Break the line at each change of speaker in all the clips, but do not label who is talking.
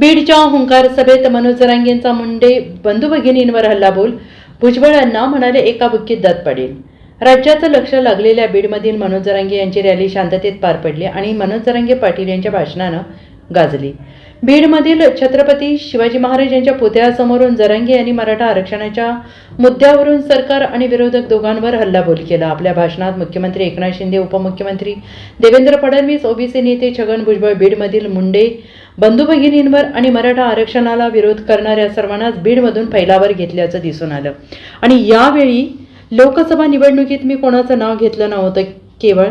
बीडच्या हुंकार सभेत मनोज जरांगेंचा मुंडे बंधू भगिनींवर हल्लाबोल भुजबळांना म्हणाले एका बुक्कीत दात पडेल. राज्याचं लक्ष लागलेल्या बीडमधील मनोज जरांगे यांची रॅली शांततेत पार पडली आणि मनोज जरांगे पाटील यांच्या भाषणानं गाजली. बीडमधील छत्रपती शिवाजी महाराज यांच्या पुतळ्यासमोरून जरांगे यांनी मराठा आरक्षणाच्या मुद्द्यावरून सरकार आणि विरोधक दोघांवर हल्लाबोल केला. आपल्या भाषणात मुख्यमंत्री एकनाथ शिंदे उपमुख्यमंत्री देवेंद्र फडणवीस ओबीसी नेते छगन भुजबळ बीडमधील मुंडे बंधू भगिनींवर आणि मराठा आरक्षणाला विरोध करणाऱ्या सर्वांनाच बीडमधून फैलावर घेतल्याचं दिसून आलं. आणि यावेळी लोकसभा निवडणुकीत मी कोणाचं नाव घेतलं नव्हतं केवळ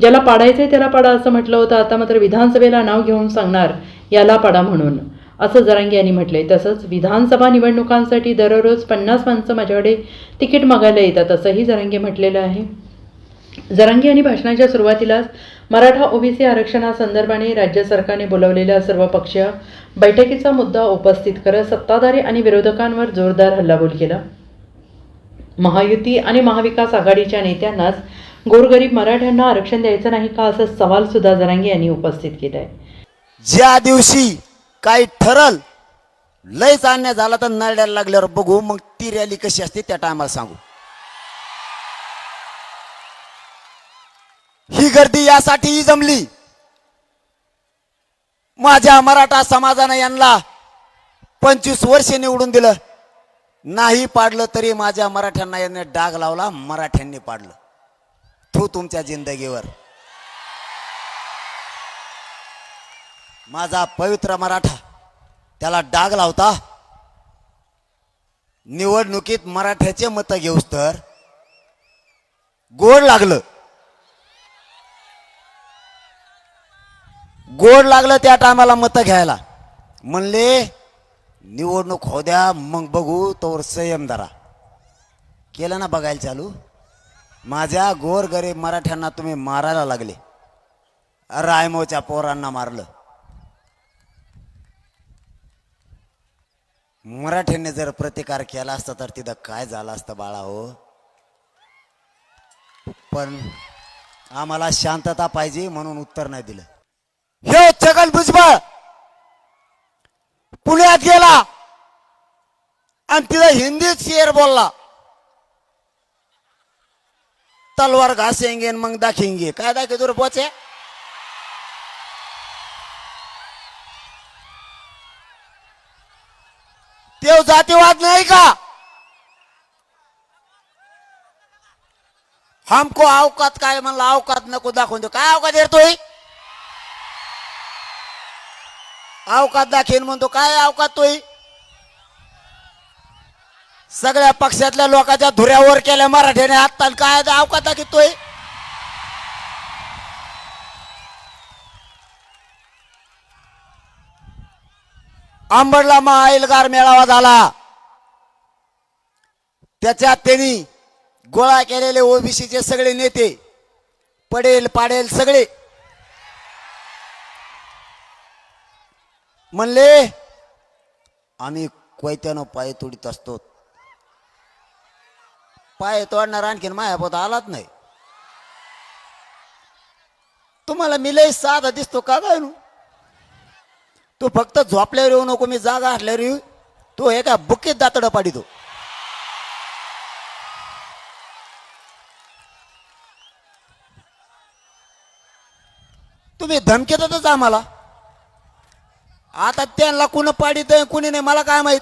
ज्याला पाडायचंय त्याला पाडा असं म्हटलं होतं. आता मात्र विधानसभेला नाव घेऊन सांगणार याला पाडा म्हणून. असं जरांगे यांनी म्हटले तसंच विधानसभा निवडणुकांसाठी दररोज पन्नास माणसं माझ्याकडे तिकीट मागायला येतात असंही जरांगे म्हटलेलं आहे. जरांगे यांनी भाषणाच्या सुरुवातीलाच मराठा ओबीसी आरक्षणासंदर्भाने राज्य सरकारने बोलवलेल्या सर्वपक्षीय बैठकीचा मुद्दा उपस्थित करत सत्ताधारी आणि विरोधकांवर जोरदार हल्लाबोल केला. महायुती आणि महाविकास आघाडीच्या नेत्यांनाच गोरगरीब मराठ्यांना आरक्षण द्यायचं नाही का असा सवाल सुद्धा जरांगे यांनी उपस्थित केला आहे
ज्या दिवशी काही ठरल लयच अन्याय झाला तर नरड्याला लागल्यावर बघू मग ती रॅली कशी असते त्या टायमाला सांगू. ही गर्दी यासाठीही जमली. माझ्या मराठा समाजानं यांना पंचवीस वर्ष निवडून दिलं. नाही पाडलं तरी माझ्या मराठ्यांना यांनी डाग लावला मराठ्यांनी पाडलं. तू तुमच्या जिंदगीवर. माझा पवित्र मराठा त्याला डाग लावता निवडणुकीत मराठ्याचे मतं घेऊस तर गोड लागलं. गोड लागलं त्या टायमाला मत घ्यायला. म्हणले निवडणूक हो द्या मग बघू तोवर संयम धरा. केलं ना बघायला चालू? माझ्या गोर गरीब मराठ्यांना तुम्ही मारायला लागले. रायमोच्या पोरांना मारलं. मराठ्यांनी जर प्रतिकार केला असता तर तिथं काय झालं असतं बाळा हो? पण आम्हाला शांतता पाहिजे म्हणून उत्तर नाही दिलं. हे छगन भुजबळ पुण्यात गेला आणि तिथं हिंदीत शेर बोलला. तलवार घासेंगे मग दाखेंगे. काय दाखे तुर पोचे तेव जातीवाद नाही का? हमको अवकात काय म्हणलं? अवकात नको दाखवून दे काय अवकात येतोय अवकात दाखवेन म्हणतो काय अवकात तोय सगळ्या पक्षातल्या लोकांच्या धुऱ्यावर केल्या मराठ्याने आत्ता काय अवकात दाखवतोय आंबडला महाएलगार मेळावा झाला. त्याच्यात त्यांनी गोळा केलेले ओबीसीचे सगळे नेते पडेल पाडेल सगळे. म्हणले आम्ही कोयत्यानं पाय तोडीत असतो. पाय तोडणार आणखीन मायापोत आलाच नाही. तुम्हाला मिले साधा दिसतो का काय तू फक्त झोपल्यावर येऊ नको मी जागा असल्यावर येऊ. तू एका बुकीत पाडी पाडितो तुम्ही धमकेतच आम्हाला. आता त्यांना कुणी पाडित कुणी नाही मला काय माहीत?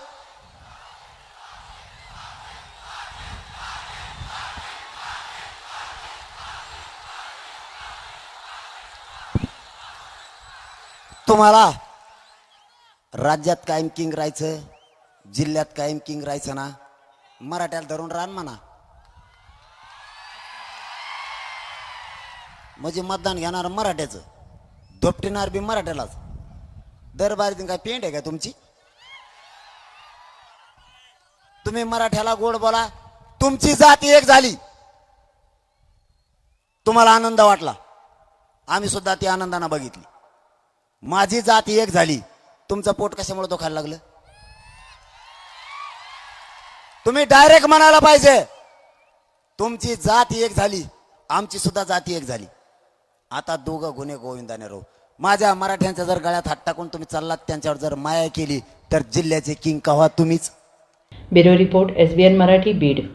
तुम्हाला राज्यात कायम किंग राहायचं जिल्ह्यात कायम किंग राहायचं ना. मराठ्याला धरून रान म्हणा. म्हणजे मतदान घेणार मराठ्याचं. धोपटिणार बी मराठ्यालाच. दरबारी काय पेंट आहे का तुमची? तुम्ही मराठ्याला गोड बोला तुमची जात एक झाली. तुम्हाला आनंद वाटला. आम्ही सुद्धा ती आनंदानं बघितली. माझी जात एक झाली. तुमचं पोट कशामुळे दुखायला लागलं? तुम्ही डायरेक्ट म्हणायला पाहिजे. तुमची जात एक झाली आमची सुद्धा जाती एक झाली. आता दोघं गुन्हे गोविंदाने राहू. माझ्या मराठ्यांच्या जर गळ्यात हात टाकून तुम्ही चाललात त्यांच्यावर जर माया केली तर जिल्ह्याचे किंग कव्हा तुम्हीच?
Bureau report S B N Marathi Beed.